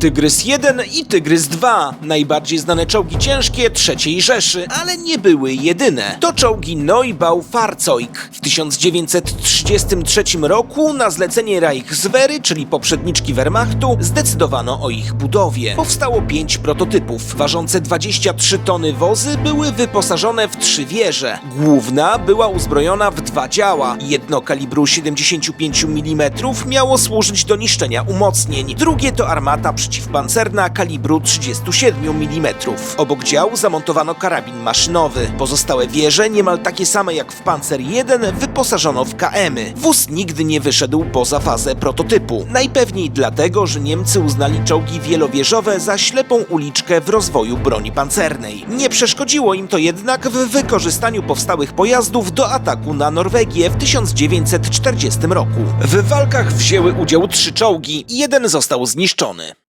Tygrys 1 i Tygrys 2, najbardziej znane czołgi ciężkie III Rzeszy, ale nie były jedyne. To czołgi Neubau Fahrzeug. W 1933 roku na zlecenie Reichswehry, czyli poprzedniczki Wehrmachtu, zdecydowano o ich budowie. Powstało pięć prototypów. Ważące 23 tony wozy były wyposażone w trzy wieże. Główna była uzbrojona w dwa działa. Jedno kalibru 75 mm miało służyć do niszczenia umocnień. Drugie to armata przeciwpancerna kalibru 37 mm. Obok dział zamontowano karabin maszynowy. Pozostałe wieże, niemal takie same jak w Panzer 1, wyposażono w KM-y. Wóz nigdy nie wyszedł poza fazę prototypu. Najpewniej dlatego, że Niemcy uznali czołgi wielowieżowe za ślepą uliczkę w rozwoju broni pancernej. Nie przeszkodziło im to jednak w wykorzystaniu powstałych pojazdów do ataku na Norwegię w 1940 roku. W walkach wzięły udział trzy czołgi, jeden został zniszczony.